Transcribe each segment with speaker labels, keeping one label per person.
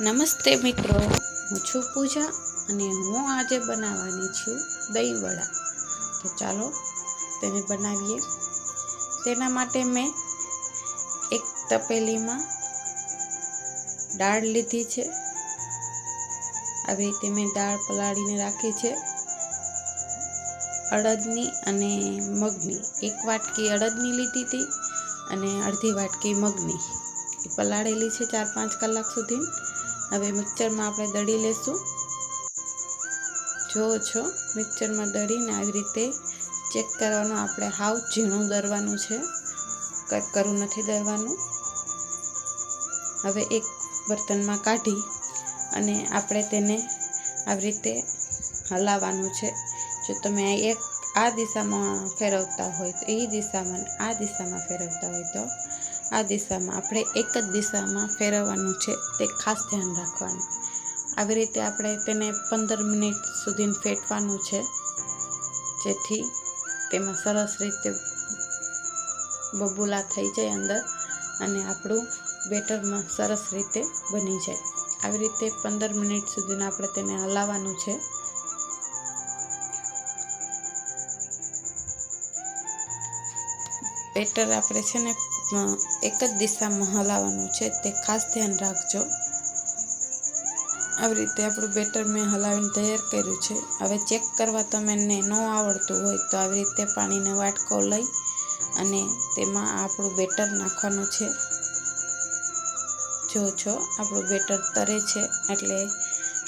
Speaker 1: નમસ્તે મિત્રો, હું છું પૂજા અને હું આજે બનાવવાની છું દહીં વડા. તો ચાલો તેને બનાવીએ. તેના માટે મેં એક તપેલીમાં દાળ લીધી છે. આવી રીતે મેં દાળ પલાળીને રાખી છે. અડદની અને મગની. એક વાટકી અડદની લીધી હતી અને અડધી વાટકી મગની. એ પલાળેલી છે ચાર પાંચ કલાક સુધી. હવે મિક્સરમાં આપણે દળી લેશું. જુઓ છો, મિક્સરમાં દળીને આવી રીતે ચેક કરવાનું આપણે હાવ ઝીણું દરવાનું છે. કટ કરવું નથી દરવાનું. હવે એક બર્તનમાં કાઢી અને આપણે તેને આવી રીતે હલાવવાનું છે. જો તમે એક આ દિશામાં ફેરવતા હોય તો એ દિશામાં આ દિશામાં ફેરવતા હોય તો આ દિશામાં આપણે એક જ દિશામાં ફેરવવાનું છે તે ખાસ ધ્યાન રાખવાનું. આવી રીતે આપણે તેને પંદર મિનિટ સુધી ફેટવાનું છે, જેથી તેમાં સરસ રીતે બબુલા થઈ જાય અંદર અને આપણું બેટરમાં સરસ રીતે બની જાય. આવી રીતે પંદર મિનિટ સુધી આપણે તેને હલાવવાનું છે. બેટર આપણે છે ને એક જ દિશામાં હલાવવાનું છે, તે ખાસ ધ્યાન રાખજો. આવી રીતે આપણું બેટર મેં હલાવીને તૈયાર કર્યું છે. હવે ચેક કરવા તમને ન આવડતું હોય તો આવી રીતે પાણીનો વાટકો લઈ અને તેમાં આપણું બેટર નાખવાનું છે. જો છો, આપણું બેટર તરે છે એટલે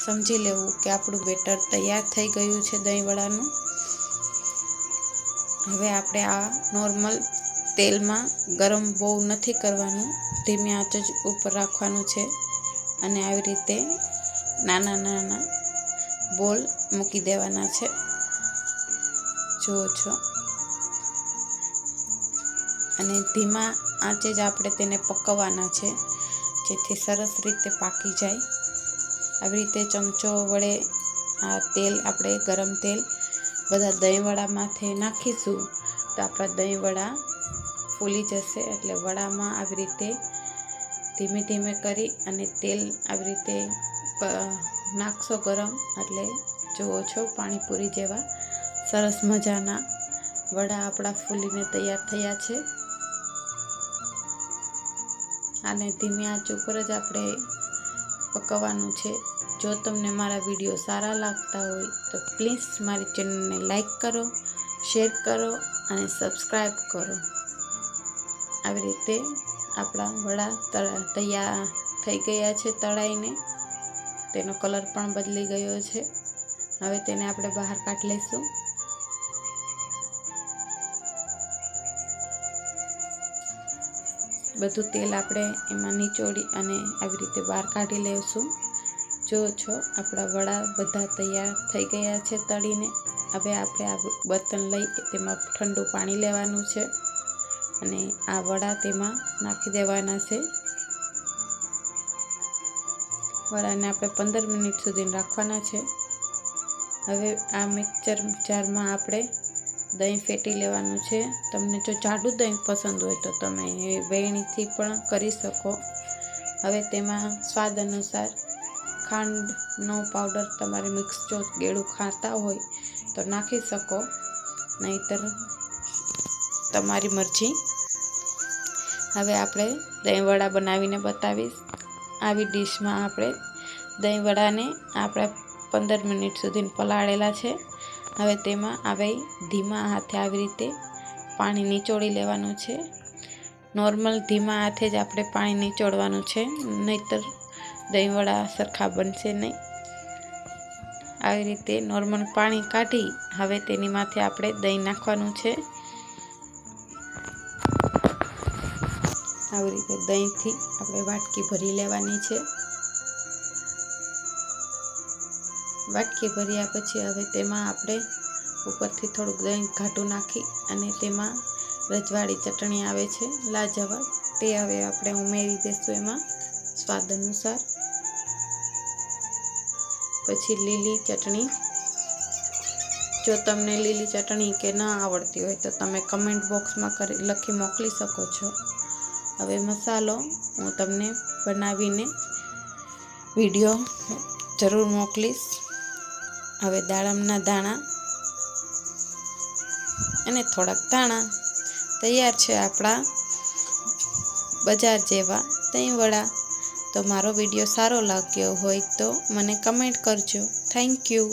Speaker 1: સમજી લેવું કે આપણું બેટર તૈયાર થઈ ગયું છે દહીંવડાનું. હવે આપણે આ નોર્મલ તેલમાં ગરમ બહુ નથી કરવાનું, ધીમી આંચ જ ઉપર રાખવાનું છે અને આવી રીતે નાના નાના બોલ મૂકી દેવાના છે. જુઓ છો. અને ધીમા આંચે જ આપણે તેને પકવવાના છે, જેથી સરસ રીતે પાકી જાય. આવી રીતે ચમચો વડે આ તેલ આપણે ગરમ તેલ બધા દહીંવડામાંથી નાખીશું તો આપણા દહીંવડા ફૂલી જશે એટલે વડામાં આવી રીતે ધીમે ધીમે કરી અને તેલ આવી રીતે નાખશો ગરમ એટલે જુઓ છો પાણીપુરી જેવા સરસ મજાના વડા આપણા ફૂલીને તૈયાર થયા છે. અને ધીમી આંચ ઉપર જ આપણે પકવવાનું છે. જો તમને મારા વીડિયો સારા લાગતા હોય તો પ્લીઝ મારી ચેનલને લાઈક કરો, શેર કરો અને સબસ્ક્રાઈબ કરો. આવી રીતે આપણા વડા તૈયાર થઈ ગયા છે તળાઈને. તેનો કલર પણ બદલી ગયો છે. હવે તેને આપણે બહાર કાઢી લઈશું. બધું તેલ આપણે એમાં નીચોડી અને આવી રીતે બહાર કાઢી લઈશું. જો છો, આપણા વડા બધા તૈયાર થઈ ગયા છે તળીને. હવે આપણે આ બર્તન લઈ તેમાં ઠંડુ પાણી લેવાનું છે. અને આ વડા તેમાં નાખી દેવાના છે. વડાને આપણે પંદર મિનિટ સુધી રાખવાના છે. હવે આ મિક્સર જારમાં આપણે દહીં ફેટી લેવાનું છે. તમને જો જાડું દહીં પસંદ હોય તો તમે એ વેણીથી પણ કરી શકો. હવે તેમાં સ્વાદ અનુસાર ખાંડનો પાવડર તમારે મિક્સ જો ગેળું ખાતા હોય તો નાખી શકો. નહીતર તમારી મરજી. હવે આપણે દહીંવડા બનાવીને બતાવીશ. આવી ડીશમાં આપણે દહીંવડાને આપણે પંદર મિનિટ સુધી પલાળેલા છે. હવે તેમાં આવે ધીમા હાથે આવી રીતે પાણી નીચોડી લેવાનું છે. નોર્મલ ધીમા હાથે જ આપણે પાણી નીચોડવાનું છે. નહીતર દહીંવડા સરખા બનશે નહીં. આવી રીતે નોર્મલ પાણી કાઢી હવે તેની માથે આપણે દહીં નાખવાનું છે. આવી રીતે દહીંથી આપણે વાટકી ભરી લેવાની છે. વાટકી ભર્યા પછી હવે તેમાં આપણે ઉપરથી થોડુંક દહીં ઘાટું નાખી અને તેમાં રજવાડી ચટણી આવે છે, લાજવાબ. તે હવે આપણે ઉમેરી દઈશું એમાં સ્વાદ અનુસાર. પછી લીલી ચટણી. જો તમને લીલી ચટણી કે ન આવડતી હોય તો તમે કમેન્ટ બોક્સમાં કરી લખી મોકલી શકો છો. હવે મસાલો હું તમને બનાવીને વીડિયો જરૂર મોકલીશ. હવે દાડમના દાણા અને થોડાક દાણા તૈયાર છે આપણા બજાર જેવા વડા તો મારો વીડિયો સારો લાગ્યો હોય તો મને કમેન્ટ કરજો. Thank you.